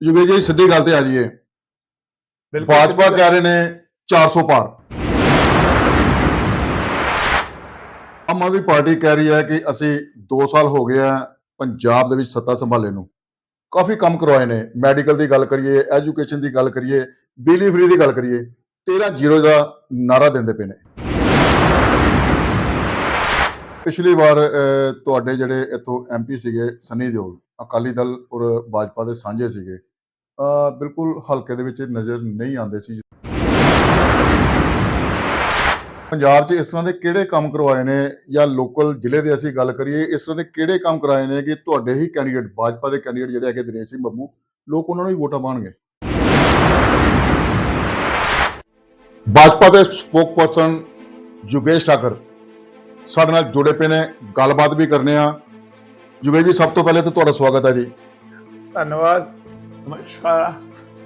ਜੁਗੇ ਜੀ ਸਿੱਧੀ ਗੱਲ ਤੇ ਆ ਜਾਈਏ। ਭਾਜਪਾ ਕਹਿ ਰਹੇ ਨੇ? 400 ਪਾਰ। ਆਮ ਆਦਮੀ ਪਾਰਟੀ ਕਹਿ ਰਹੀ ਹੈ ਕਿ ਅਸੀਂ 2 ਸਾਲ ਹੋ ਗਏ ਆ ਪੰਜਾਬ ਦੇ ਵਿੱਚ ਸੱਤਾ ਸੰਭਾਲੇ ਨੂੰ। ਕਾਫੀ ਕੰਮ ਕਰਵਾਏ ਨੇ। ਮੈਡੀਕਲ ਦੀ ਗੱਲ ਕਰੀਏ ਐਜੂਕੇਸ਼ਨ ਦੀ ਗੱਲ ਕਰੀਏ ਬਿਜਲੀ ਫਰੀ ਦੀ ਗੱਲ ਕਰੀਏ 13 ਜ਼ੀਰੋ ਦਾ ਨਾਰਾ ਦਿੰਦੇ ਪਏ ਨੇ। ਪਿਛਲੀ ਵਾਰ ਤੁਹਾਡੇ ਜਿਹੜੇ ਇੱਥੋਂ ਐਮਪੀ ਸੀਗੇ ਸਨੀ ਦਿਓਲ ਅਕਾਲੀ ਦਲ ਔਰ ਭਾਜਪਾ ਦੇ ਸਾਂਝੇ ਸੀਗੇ। ਬਿਲਕੁਲ ਹਲਕੇ ਦੇ ਵਿੱਚ ਨਜ਼ਰ ਨਹੀਂ ਆਉਂਦੇ ਸੀ। ਪੰਜਾਬ 'ਚ ਇਸ ਤਰ੍ਹਾਂ ਦੇ ਕਿਹੜੇ ਕੰਮ ਕਰਵਾਏ ਨੇ ਜਾਂ ਲੋਕਲ ਜ਼ਿਲ੍ਹੇ ਦੇ ਅਸੀਂ ਗੱਲ ਕਰੀਏ, ਇਸ ਤਰ੍ਹਾਂ ਦੇ ਕਿਹੜੇ ਕੰਮ ਕਰਾਏ ਨੇ ਕਿ ਤੁਹਾਡੇ ਹੀ ਕੈਂਡੀਡੇਟ ਭਾਜਪਾ ਦੇ ਕੈਂਡੀਡੇਟ ਜਿਹੜੇ ਹੈਗੇ ਦਿਨੇਸ਼ ਸਿੰਘ ਬੱਬੂ, ਲੋਕ ਉਹਨਾਂ ਨੂੰ ਹੀ ਵੋਟਾਂ ਪਾਣਗੇ ਭਾਜਪਾ ਦੇ ਸਪੋਕਪਰਸਨ ਯੁਗੇਸ਼ ਠਾਕਰ ਸਾਡੇ ਨਾਲ ਜੁੜੇ ਪਏ ਨੇ, ਗੱਲਬਾਤ ਵੀ ਕਰਨੇ ਆ। ਯੁਗੇਸ਼ ਜੀ, ਸਭ ਤੋਂ ਪਹਿਲੇ ਤਾਂ ਤੁਹਾਡਾ ਸਵਾਗਤ ਹੈ ਜੀ। ਧੰਨਵਾਦ। ਨਮਸਕਾਰ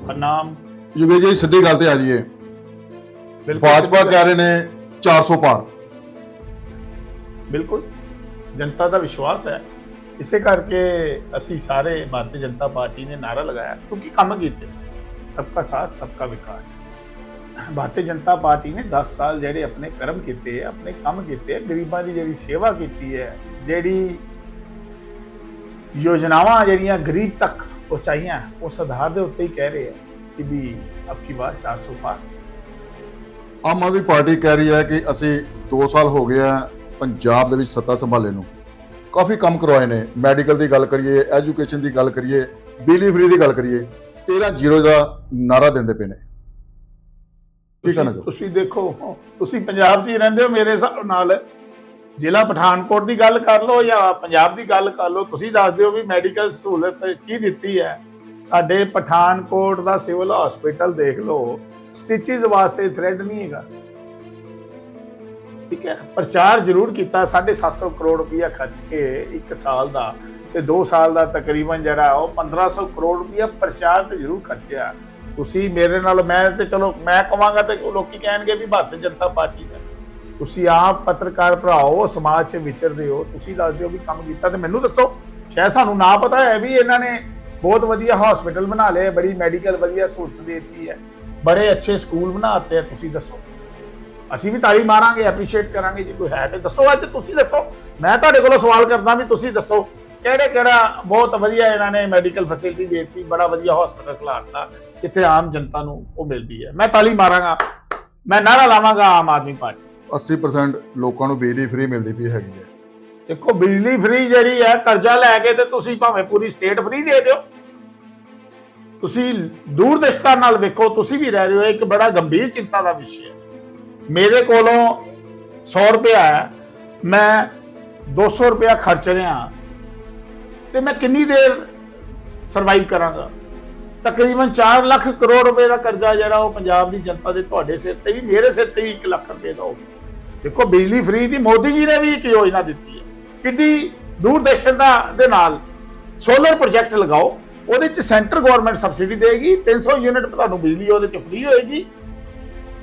ਪ੍ਰਣਾਮ ਯੋਗੇਸ਼ ਜੀ ਸਿੱਧੀ ਗੱਲ ਤੇ ਆ ਜਾਈਏ ਬਿਲਕੁਲ ਭਾਜਪਾ ਕਹਿ ਰਹੇ ਨੇ 400 ਪਾਰ ਬਿਲਕੁਲ ਜਨਤਾ ਦਾ ਵਿਸ਼ਵਾਸ ਹੈ ਇਸੇ ਕਰਕੇ ਅਸੀਂ ਸਾਰੇ ਭਾਰਤੀ ਜਨਤਾ ਪਾਰਟੀ ਨੇ ਨਾਰਾ ਲਗਾਇਆ ਕਿਉਂਕਿ ਕੰਮ ਕੀਤੇ ਸਬਕਾ ਸਾਥ ਸਬਕਾ ਵਿਕਾਸ ਭਾਰਤੀ ਜਨਤਾ ਪਾਰਟੀ ਨੇ 10 ਸਾਲ ਜਿਹੜੇ ਆਪਣੇ ਕਰਮ ਕੀਤੇ ਆਪਣੇ ਕੰਮ ਕੀਤੇ ਗਰੀਬਾਂ ਦੀ ਜਿਹੜੀ ਸੇਵਾ ਕੀਤੀ ਹੈ ਜਿਹੜੀ ਯੋਜਨਾਵਾਂ ਜਿਹੜੀਆਂ ਗਰੀਬ ਤੱਕ ਪਹੁੰਚਾਈਆਂ ਉਸ ਆਧਾਰ ਦੇ ਉੱਤੇ ਹੀ ਕਹਿ ਰਹੇ ਆ ਕਿ ਵੀ ਅਬ ਕੀ ਵਾਰ 400 ਪਾਰ। ਆਮ ਆਦਮੀ ਪਾਰਟੀ ਕਹਿ ਰਹੀ ਹੈ ਕਿ ਅਸੀਂ 2 ਸਾਲ ਹੋ ਗਏ ਆ ਪੰਜਾਬ ਦੇ ਵਿੱਚ ਸੱਤਾ ਸੰਭਾਲੇ ਨੂੰ। ਕਾਫੀ ਕੰਮ ਕਰਵਾਏ ਨੇ ਮੈਡੀਕਲ ਦੀ ਗੱਲ ਕਰੀਏ ਐਜੂਕੇਸ਼ਨ ਦੀ ਗੱਲ ਕਰੀਏ ਬਿਜਲੀ ਫਰੀ ਦੀ ਗੱਲ ਕਰੀਏ 13 ਜ਼ੀਰੋ ਦਾ ਨਾਰਾ ਦਿੰਦੇ ਪਏ ਨੇ। ਕੀ ਕਹਿਣਾ ਤੁਸੀਂ ਦੇਖੋ ਤੁਸੀਂ ਪੰਜਾਬ 'ਚ ਹੀ ਰਹਿੰਦੇ ਹੋ ਮੇਰੇ ਹਿਸਾਬ ਨਾਲ। ਜ਼ਿਲ੍ਹਾ ਪਠਾਨਕੋਟ ਦੀ ਗੱਲ ਕਰ ਲਓ ਜਾਂ ਪੰਜਾਬ ਦੀ ਗੱਲ ਕਰ ਲਓ, ਤੁਸੀਂ ਦੱਸ ਦਿਓ ਵੀ ਮੈਡੀਕਲ ਸਹੂਲਤ ਕੀ ਦਿੱਤੀ ਹੈ। ਸਾਡੇ ਪਠਾਨਕੋਟ ਦਾ ਸਿਵਲ ਹਸਪੀਟਲ ਦੇਖ ਲਓ ਸਟਿਚਸ ਵਾਸਤੇ ਥ੍ਰੈਡ ਨਹੀਂ ਹੈਗਾ। ਠੀਕ ਹੈ, ਪ੍ਰਚਾਰ ਜ਼ਰੂਰ ਕੀਤਾ 750 ਕਰੋੜ ਰੁਪਇਆ ਖਰਚ ਕੇ ਇੱਕ ਸਾਲ ਦਾ ਤੇ 2 ਸਾਲ ਦਾ ਤਕਰੀਬਨ ਜਿਹੜਾ ਉਹ 1500 ਕਰੋੜ ਰੁਪਇਆ ਪ੍ਰਚਾਰ ਤੇ ਜ਼ਰੂਰ ਖਰਚਿਆ। ਤੁਸੀਂ ਮੇਰੇ ਨਾਲ, ਮੈਂ ਤੇ ਚਲੋ, ਮੈਂ ਕਵਾਂਗਾ ਤੇ ਲੋਕੀ ਕਹਿਣਗੇ ਵੀ ਭਾਰਤੀ ਜਨਤਾ ਪਾਰਟੀ ਦਾ। ਤੁਸੀਂ ਆਪ ਪੱਤਰਕਾਰ ਭਰਾਓ ਸਮਾਜ 'ਚ ਵਿਚਰਦੇ ਹੋ, ਤੁਸੀਂ ਦੱਸ ਦਿਓ ਵੀ ਕੰਮ ਕੀਤਾ ਤੇ ਮੈਨੂੰ ਦੱਸੋ। ਸ਼ਾਇਦ ਸਾਨੂੰ ਨਾ ਪਤਾ ਹੈ ਵੀ ਇਹਨਾਂ ਨੇ ਬਹੁਤ ਵਧੀਆ ਹਸਪੀਟਲ ਬਣਾ ਲਏ, ਬੜੀ ਮੈਡੀਕਲ ਵਧੀਆ ਸਹੂਲਤ ਦੇ ਦਿੱਤੀ ਹੈ। ਬੜੇ ਅੱਛੇ ਸਕੂਲ ਬਣਾਤੇ ਆ, ਤੁਸੀਂ ਦੱਸੋ। ਅਸੀਂ ਵੀ ਤਾਲੀ ਮਾਰਾਂਗੇ ਐਪਰੀਸ਼ੀਏਟ ਕਰਾਂਗੇ, ਜੇ ਕੋਈ ਹੈ ਤੇ ਦੱਸੋ ਅੱਜ, ਤੁਸੀਂ ਦੱਸੋ। ਮੈਂ ਤੁਹਾਡੇ ਕੋਲੋਂ ਸਵਾਲ ਕਰਦਾ ਵੀ ਤੁਸੀਂ ਦੱਸੋ, ਕਿਹੜੇ ਕਿਹੜਾ ਬਹੁਤ ਵਧੀਆ ਇਹਨਾਂ ਨੇ ਮੈਡੀਕਲ ਫੈਸਿਲਿਟੀ ਦੇ ਦਿੱਤੀ, ਬੜਾ ਵਧੀਆ ਹਸਪੀਟਲ ਖਿਲਾਰਤਾ, ਜਿੱਥੇ ਆਮ ਜਨਤਾ ਨੂੰ ਉਹ ਮਿਲਦੀ ਹੈ। ਮੈਂ ਤਾਲੀ ਮਾਰਾਂਗਾ, ਮੈਂ ਨਾਰਾ ਲਾਵਾਂਗਾ ਆਮ ਆਦਮੀ ਪਾਰਟੀ 80% ਲੋਕਾਂ ਨੂੰ ਬਿਜਲੀ ਫ੍ਰੀ ਮਿਲਦੀ ਪਈ ਹੈਗੀ ਹੈ। ਦੇਖੋ, ਬਿਜਲੀ ਫ੍ਰੀ ਜਿਹੜੀ ਹੈ, ਕਰਜ਼ਾ ਲੈ ਕੇ ਤੇ ਤੁਸੀਂ ਭਾਵੇਂ ਪੂਰੀ ਸਟੇਟ ਫ੍ਰੀ ਦੇ ਦਿਓ। ਤੁਸੀਂ ਦੂਰ ਨਾਲ ਵੇਖੋ, ਤੁਸੀਂ ਵੀ ਰਹਿ ਰਹੇ ਹੋ ਇੱਕ ਬੜਾ ਗੰਭੀਰ ਚਿੰਤਾ ਦਾ ਵਿਸ਼ਾ ਹੈ। ਮੇਰੇ ਕੋਲੋਂ 100 ਰੁਪਇਆ ਹੈ, ਮੈਂ 200 ਰੁਪਇਆ ਖਰਚ ਰਿਹਾ ਤੇ ਮੈਂ ਕਿੰਨੀ ਦੇਰ ਸਰਵਾਈਵ ਕਰਾਂਗਾ? ਤਕਰੀਬਨ 4 ਲੱਖ ਕਰੋੜ ਰੁਪਏ ਦਾ ਕਰਜ਼ਾ ਜਿਹੜਾ ਉਹ ਪੰਜਾਬ ਦੀ ਜਨਤਾ ਦੇ ਤੁਹਾਡੇ ਸਿਰ ਤੇ ਵੀ, ਮੇਰੇ ਸਿਰ ਤੇ ਵੀ 1 ਲੱਖ ਰੁਪਏ ਦਾ ਹੋ ਦੇਖੋ ਬਿਜਲੀ ਫ੍ਰੀ ਦੀ ਮੋਦੀ ਜੀ ਨੇ ਵੀ ਇੱਕ ਯੋਜਨਾ ਦਿੱਤੀ ਹੈ। ਕਿੱਡੀ ਦੂਰਦਰਸ਼ਨ ਦਾ ਦੇ ਨਾਲ ਸੋਲਰ ਪ੍ਰੋਜੈਕਟ ਲਗਾਓ, ਉਹਦੇ ਚ ਸੈਂਟਰ ਗਵਰਨਮੈਂਟ ਸਬਸਿਡੀ ਦੇਗੀ 300 ਯੂਨਿਟ ਤੁਹਾਨੂੰ ਬਿਜਲੀ ਉਹਦੇ ਚ ਫ੍ਰੀ ਹੋਏਗੀ।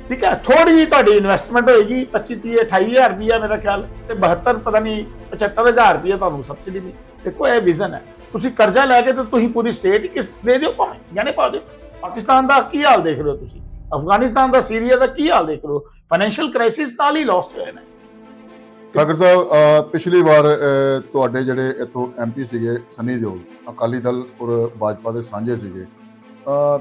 ਠੀਕ ਹੈ ਥੋੜੀ ਜਿਹੀ ਤੁਹਾਡੀ ਇਨਵੈਸਟਮੈਂਟ ਹੋਏਗੀ 25 30 28000 ਰੁਪਇਆ ਮੇਰਾ ਖਿਆਲ, ਤੇ 72 ਪਤਾ ਨਹੀਂ 75000 ਰੁਪਇਆ ਤੁਹਾਨੂੰ ਸਬਸਿਡੀ ਮਿਲ। ਦੇਖੋ, ਇਹ ਵਿਜ਼ਨ ਹੈ। ਤੁਸੀਂ ਕਰਜ਼ਾ ਲੈ ਕੇ ਤੇ ਤੁਸੀਂ ਪੂਰੀ ਸਟੇਟ ਕਿਸ ਦੇ ਦਿਓ ਭਾਵੇਂ ਜਾਣੇ ਪਾ ਦਿਓ। ਪਾਕਿਸਤਾਨ ਦਾ ਕੀ ਹਾਲ ਦੇਖ ਰਹੇ ਹੋ ਤੁਸੀਂ? ਅਫਗਾਨਿਸਤਾਨ ਦਾ ਸੀਰੀਆ ਦਾ ਕੀ ਹਾਲ ਦੇਖ ਹੋ ਫਾਈਨੈਂਸ਼ੀਅਲ ਕ੍ਰਾਈਸਿਸ ਨਾਲ ਹੀ ਲੋਸਟ ਹੋਏ ਨੇ। ਠਾਕਰ ਸਾਹਿਬ ਪਿਛਲੀ ਵਾਰ ਤੁਹਾਡੇ ਜਿਹੜੇ ਇੱਥੋਂ ਐਮਪੀ ਸੀਗੇ ਸਨੀ ਦਿਓਲ ਅਕਾਲੀ ਦਲ ਔਰ ਭਾਜਪਾ ਦੇ ਸਾਂਝੇ ਸੀਗੇ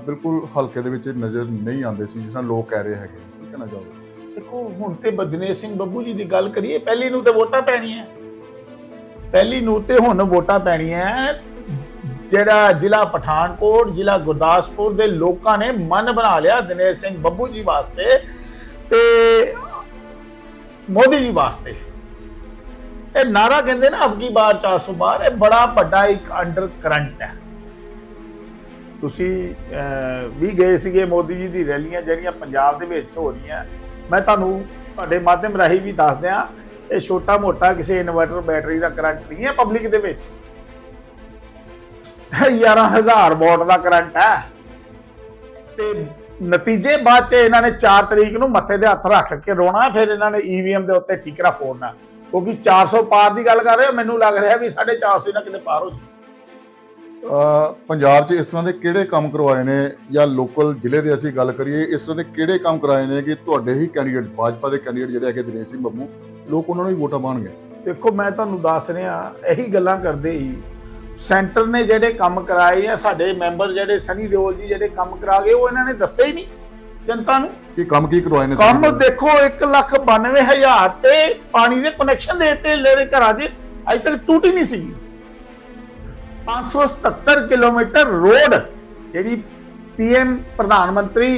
ਬਿਲਕੁਲ ਹਲਕੇ ਦੇ ਵਿੱਚ ਨਜ਼ਰ ਨਹੀਂ ਆਉਂਦੇ ਸੀ ਜਿਸ ਤਰ੍ਹਾਂ ਲੋਕ ਕਹਿ ਰਹੇ ਹੈਗੇ ਕੀ ਕਹਿਣਾ ਚਾਹੋਗੇ? ਦੇਖੋ ਹੁਣ ਤੇ ਬਦਨੇਸ਼ ਸਿੰਘ ਬੱਬੂ ਜੀ ਦੀ ਗੱਲ ਕਰੀਏ ਪਹਿਲੀ ਨੂੰ ਤੇ ਵੋਟਾਂ ਪੈਣੀਆਂ। ਪਹਿਲੀ ਨੂੰ ਤੇ ਹੁਣ ਵੋਟਾਂ ਪੈਣੀਆਂ। ਜਿਹੜਾ ਜ਼ਿਲ੍ਹਾ ਪਠਾਨਕੋਟ, ਜ਼ਿਲ੍ਹਾ ਗੁਰਦਾਸਪੁਰ ਦੇ ਲੋਕਾਂ ਨੇ ਮਨ ਬਣਾ ਲਿਆ ਦਿਨੇਸ਼ ਸਿੰਘ ਬੱਬੂ ਜੀ ਵਾਸਤੇ ਤੇ ਮੋਦੀ ਜੀ ਵਾਸਤੇ। ਇਹ ਨਾਰਾ ਕਹਿੰਦੇ ਨਾ, ਅਬਕੀ ਬਾਰ 400 ਬਾਰ, ਇਹ ਬੜਾ ਵੱਡਾ ਇੱਕ ਅੰਡਰ ਕਰੰਟ ਹੈ। ਤੁਸੀਂ ਵੀ ਗਏ ਸੀਗੇ ਮੋਦੀ ਜੀ ਦੀ ਰੈਲੀਆਂ ਜਿਹੜੀਆਂ ਪੰਜਾਬ ਦੇ ਵਿੱਚ ਹੋ ਰਹੀਆਂ। ਮੈਂ ਤੁਹਾਨੂੰ ਤੁਹਾਡੇ ਮਾਧਿਅਮ ਰਾਹੀਂ ਵੀ ਦੱਸ ਦਿਆਂ, ਇਹ ਛੋਟਾ ਮੋਟਾ ਕਿਸੇ ਇਨਵਰਟਰ ਬੈਟਰੀ ਦਾ ਕਰੰਟ ਨਹੀਂ ਹੈ ਪਬਲਿਕ ਦੇ ਵਿੱਚ। 11000 ਵਾਟ ਦਾ ਕਰੰਟ ਹੈ। ਤੇ ਨਤੀਜੇ ਬਾਅਦ ਚ ਇਹਨਾਂ ਨੇ 4 ਤਰੀਕ ਨੂੰ ਮੱਥੇ ਦੇ ਹੱਥ ਰੱਖ ਕੇ ਰੋਣਾ ਫਿਰ ਇਹਨਾਂ ਨੇ ਈਵੀਐਮ ਦੇ ਉੱਤੇ ਠੀਕਰਾ ਫੋੜਨਾ ਕਿਉਂਕਿ 400 ਪਾਰ ਦੀ ਗੱਲ ਕਰ ਰਹੇ ਮੈਨੂੰ ਲੱਗ ਰਿਹਾ ਵੀ 450 ਨਾ ਕਿਤੇ ਪਾਰ ਹੋ ਜੀ ਅ, ਪੰਜਾਬ 'ਚ ਇਸ ਤਰ੍ਹਾਂ ਦੇ ਕਿਹੜੇ ਕੰਮ ਕਰਵਾਏ ਨੇ ਜਾਂ ਲੋਕਲ ਜ਼ਿਲ੍ਹੇ ਦੇ ਅਸੀਂ ਗੱਲ ਕਰੀਏ ਇਸ ਤਰ੍ਹਾਂ ਦੇ ਕਿਹੜੇ ਕੰਮ ਕਰਾਏ ਨੇ ਕਿ ਤੁਹਾਡੇ ਹੀ ਕੈਂਡੀਡੇਟ ਭਾਜਪਾ ਦੇ ਕੈਂਡੀਡੇਟ ਜਿਹੜੇ ਹੈਗੇ ਦਿਨੇਸ਼ ਸਿੰਘ ਬੱਬੂ ਲੋਕ ਉਹਨਾਂ ਨੂੰ ਹੀ ਵੋਟਾਂ ਪਾਣਗੇ ਦੇਖੋ ਮੈਂ ਤੁਹਾਨੂੰ ਦੱਸ ਰਿਹਾ ਇਹੀ ਗੱਲਾਂ ਕਰਦੇ ਹੀ ਸੈਂਟਰ ਨੇ ਜਿਹੜੇ ਕੰਮ ਕਰਾਏ ਆ ਸਾਡੇ ਮੈਂਬਰ ਜਿਹੜੇ ਸਨੀ ਦਿਓਲ ਜੀ ਜਿਹੜੇ ਕੰਮ ਕਰਾ ਗਏ ਉਹ ਇਹਨਾਂ ਨੇ ਦੱਸੇ ਹੀ ਨਹੀਂ ਜਨਤਾ ਨੂੰ। ਕਿ ਕੰਮ ਕੀ ਕਰਵਾਏ ਨੇ ਕੰਮ ਦੇਖੋ 192000 ਤੇ ਪਾਣੀ ਦੇ ਕਨੈਕਸ਼ਨ ਦਿੱਤੇ ਜਿਹੜੇ ਘਰਾਂ 'ਚ ਅਜੇ ਤੱਕ ਟੂਟੀ ਨਹੀਂ ਸੀ 577 ਕਿਲੋਮੀਟਰ ਰੋਡ ਜਿਹੜੀ ਪੀਐਮ ਪ੍ਰਧਾਨ ਮੰਤਰੀ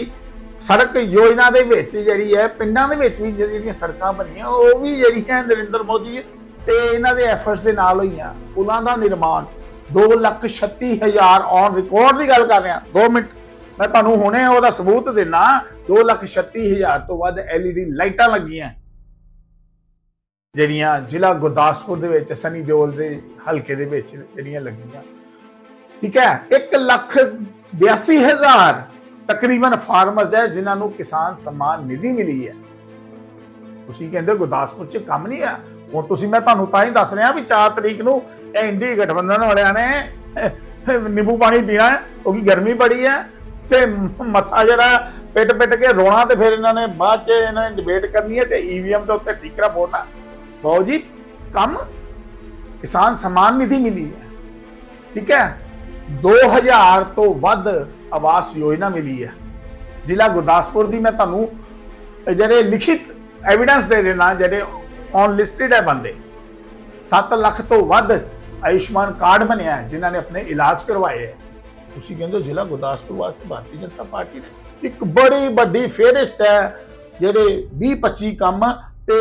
ਸੜਕ ਯੋਜਨਾ ਦੇ ਵਿੱਚ ਜਿਹੜੀ ਹੈ ਪਿੰਡਾਂ ਦੇ ਵਿੱਚ ਵੀ ਜਿਹੜੀਆਂ ਸੜਕਾਂ ਬਣੀਆਂ ਉਹ ਵੀ ਜਿਹੜੀਆਂ ਨਰਿੰਦਰ ਮੋਦੀ ਤੇ ਇਹਨਾਂ ਦੇ ਐਫਰਟਸ ਦੇ ਨਾਲ ਹੋਈਆਂ ਪੁਲਾਂ ਦਾ ਨਿਰਮਾਣ। 236000 ਔਨ ਰਿਕਾਰਡ ਦੀ ਗੱਲ ਕਰ ਰਿਹਾ। 2 ਮਿੰਟ। ਮੈਂ ਤੁਹਾਨੂੰ ਹੁਣੇ ਉਹਦਾ ਸਬੂਤ ਦੇਣਾ 236000 ਤੋਂ ਵੱਧ LED ਲਾਈਟਾਂ ਲੱਗੀਆਂ। ਜਿਹੜੀਆਂ ਜ਼ਿਲ੍ਹਾ ਗੁਰਦਾਸਪੁਰ ਦੇ ਵਿੱਚ, ਸਨੀ ਦਿਓਲ ਦੇ ਹਲਕੇ ਦੇ ਵਿੱਚ ਜਿਹੜੀਆਂ ਲੱਗੀਆਂ। ਠੀਕ ਹੈ? 1 ਲੱਖ 82000 ਤਕਰੀਬਨ ਫਾਰਮਰਸ ਹੈ, ਜਿਨ੍ਹਾਂ ਨੂੰ ਕਿਸਾਨ ਸਨਮਾਨ ਨਿਧੀ ਮਿਲੀ ਹੈ। ਤੁਸੀਂ ਕਹਿੰਦੇ ਗੁਰਦਾਸਪੁਰ 'ਚ ਕੰਮ ਨਹੀਂ ਆ ਹੁਣ ਤੁਸੀਂ ਮੈਂ ਤੁਹਾਨੂੰ ਤਾਂ ਹੀ ਦੱਸ ਰਿਹਾ ਵੀ 4 ਤਰੀਕ ਨੂੰ ਇਹ ਗਠਬੰਧਨ ਵਾਲਿਆਂ ਨੇ ਨਿੰਬੂ ਪਾਣੀ ਪੀਣਾ ਕਿਉਂਕਿ ਗਰਮੀ ਬੜੀ ਹੈ ਤੇ ਮੱਥਾ ਜਿਹੜਾ ਪਿੱਟ ਪਿੱਟ ਕੇ ਰੋਣਾ ਤੇ ਫਿਰ ਇਹਨਾਂ ਨੇ ਬਾਅਦ 'ਚ ਇਹਨਾਂ ਨੇ ਡਿਬੇਟ ਕਰਨੀ ਹੈ ਤੇ ਈਵੀਐਮ ਦੇ ਉੱਤੇ ਠੀਕਰਾ ਬੋਲਣਾ। ਬਾਊ ਜੀ, ਕੰਮ ਕਿਸਾਨ ਸਮਾਨ ਨਿਧੀ ਮਿਲੀ ਹੈ। ਠੀਕ ਹੈ 2000 ਤੋਂ ਵੱਧ ਆਵਾਸ ਯੋਜਨਾ ਮਿਲੀ ਹੈ। ਜ਼ਿਲ੍ਹਾ ਗੁਰਦਾਸਪੁਰ ਦੀ ਮੈਂ ਤੁਹਾਨੂੰ ਜਿਹੜੇ ਲਿਖਿਤ ਐਵੀਡੈਂਸ ਦੇ ਦੇਣਾ, ਜਿਹੜੇ ਔਨ ਲਿਸਟਡ ਹੈ ਬੰਦੇ। 7 ਲੱਖ ਤੋਂ ਵੱਧ ਆਯੁਸ਼ਮਾਨ ਕਾਰਡ ਬਣਿਆ ਹੈ, ਜਿਨ੍ਹਾਂ ਨੇ ਆਪਣੇ ਇਲਾਜ ਕਰਵਾਏ ਹੈ। ਤੁਸੀਂ ਕਹਿੰਦੇ ਹੋ ਜ਼ਿਲ੍ਹਾ ਗੁਰਦਾਸਪੁਰ ਵਾਸਤੇ ਭਾਰਤੀ ਜਨਤਾ ਪਾਰਟੀ ਨੇ। ਇੱਕ ਬੜੀ ਵੱਡੀ ਫੇਰਿਸਟ ਹੈ ਜਿਹੜੇ 20 25 ਕੰਮ ਤੇ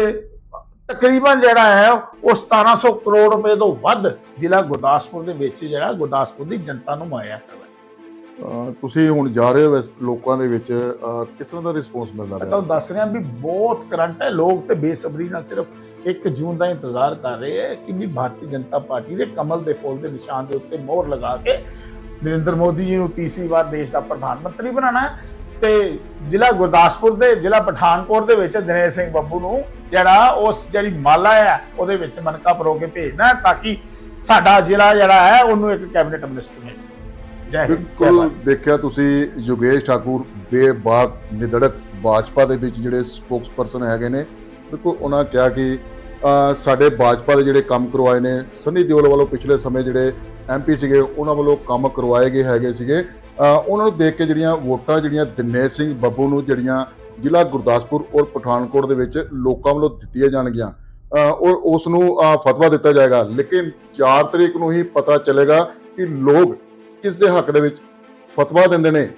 ਤਕਰੀਬਨ ਜਿਹੜਾ ਹੈ ਉਹ 1700 ਕਰੋੜ ਰੁਪਏ ਤੋਂ ਵੱਧ ਜ਼ਿਲ੍ਹਾ ਗੁਰਦਾਸਪੁਰ ਦੇ ਵਿੱਚ ਜਿਹੜਾ ਗੁਰਦਾਸਪੁਰ ਦੀ ਜਨਤਾ ਨੂੰ ਮਾਇਆ ਤੁਸੀਂ ਹੁਣ ਜਾ ਰਹੇ ਹੋ ਲੋਕਾਂ ਦੇ ਵਿੱਚ ਕਿਸ ਤਰ੍ਹਾਂ ਦਾ ਰਿਸਪੌਂਸ ਮਿਲਦਾ ਮੈਂ ਰਿਹਾ ਤੁਹਾਨੂੰ ਦੱਸ ਰਿਹਾ ਵੀ ਬਹੁਤ ਕਰੰਟ ਹੈ ਲੋਕ ਤੇ ਬੇਸਬਰੀ ਨਾਲ ਸਿਰਫ 1 ਜੂਨ ਦਾ ਇੰਤਜ਼ਾਰ ਕਰ ਰਹੇ ਹੈ ਕਿ ਵੀ ਭਾਰਤੀ ਜਨਤਾ ਪਾਰਟੀ ਦੇ ਕਮਲ ਦੇ ਫੁੱਲ ਦੇ ਨਿਸ਼ਾਨ ਦੇ ਉੱਤੇ ਮੋਹਰ ਲਗਾ ਕੇ ਨਰਿੰਦਰ ਮੋਦੀ ਜੀ ਨੂੰ ਤੀਸਰੀ ਵਾਰ ਦੇਸ਼ ਦਾ ਪ੍ਰਧਾਨ ਮੰਤਰੀ ਬਣਾਉਣਾ ਤੇ ਜ਼ਿਲ੍ਹਾ ਗੁਰਦਾਸਪੁਰ ਦੇ ਜ਼ਿਲ੍ਹਾ ਪਠਾਨਕੋਟ ਦੇ ਵਿੱਚ ਦਿਨੇਸ਼ ਸਿੰਘ ਬੱਬੂ ਨੂੰ ਜਿਹੜਾ ਉਸ ਜਿਹੜੀ ਮਾਲਾ ਹੈ ਉਹਦੇ ਵਿੱਚ ਮਨਕਾ ਪਰੋ ਕੇ ਭੇਜਣਾ ਤਾਂ ਕਿ ਸਾਡਾ ਜ਼ਿਲ੍ਹਾ ਜਿਹੜਾ ਹੈ ਉਹਨੂੰ ਇੱਕ ਕੈਬਨਿਟ ਮਿਨਿਸਟਰ ਮਿਲ ਸਕੇ। ਜੈ ਹਿੰਦ ਜੈ ਬਿਲਕੁਲ ਭਾਰਤ। ਦੇਖਿਆ ਤੁਸੀਂ ਯੋਗੇਸ਼ ਠਾਕੁਰ ਬੇਬਾਕ ਨਿਦੜਕ ਭਾਜਪਾ ਦੇ ਵਿੱਚ ਜਿਹੜੇ ਸਪੋਕਸਪਰਸਨ ਹੈਗੇ ਨੇ ਬਿਲਕੁਲ ਉਹਨਾਂ ਕਿਹਾ ਕਿ ਸਾਡੇ ਭਾਜਪਾ ਦੇ ਜਿਹੜੇ ਕੰਮ ਕਰਵਾਏ ਨੇ ਸਨੀ ਦਿਓਲ ਵੱਲੋਂ ਪਿਛਲੇ ਸਮੇਂ ਜਿਹੜੇ ਐਮਪੀ ਸੀਗੇ ਉਹਨਾਂ ਵੱਲੋਂ ਕੰਮ ਕਰਵਾਏ ਗਏ ਹੈਗੇ ਸੀਗੇ। ਉਹਨਾਂ ਨੂੰ ਦੇਖ ਕੇ ਜਿਹੜੀਆਂ ਵੋਟਾਂ ਜਿਹੜੀਆਂ ਦਿਨੇਸ਼ ਸਿੰਘ ਬੱਬੂ ਨੂੰ ਜਿਹੜੀਆਂ ਜ਼ਿਲ੍ਹਾ ਗੁਰਦਾਸਪੁਰ ਔਰ ਪਠਾਨਕੋਟ ਦੇ ਵਿੱਚ ਲੋਕਾਂ ਵੱਲੋਂ ਦਿੱਤੀਆਂ ਜਾਣਗੀਆਂ ਔਰ ਉਸ ਨੂੰ ਫਤਵਾ ਦਿੱਤਾ ਜਾਏਗਾ। ਲੇਕਿਨ 4 ਤਰੀਕ ਨੂੰ ਹੀ ਪਤਾ ਚੱਲੇਗਾ ਕਿ ਲੋਕ ਕਿਸ ਦੇ ਹੱਕ ਦੇ ਵਿੱਚ ਫਤਵਾ ਦਿੰਦੇ ਨੇ?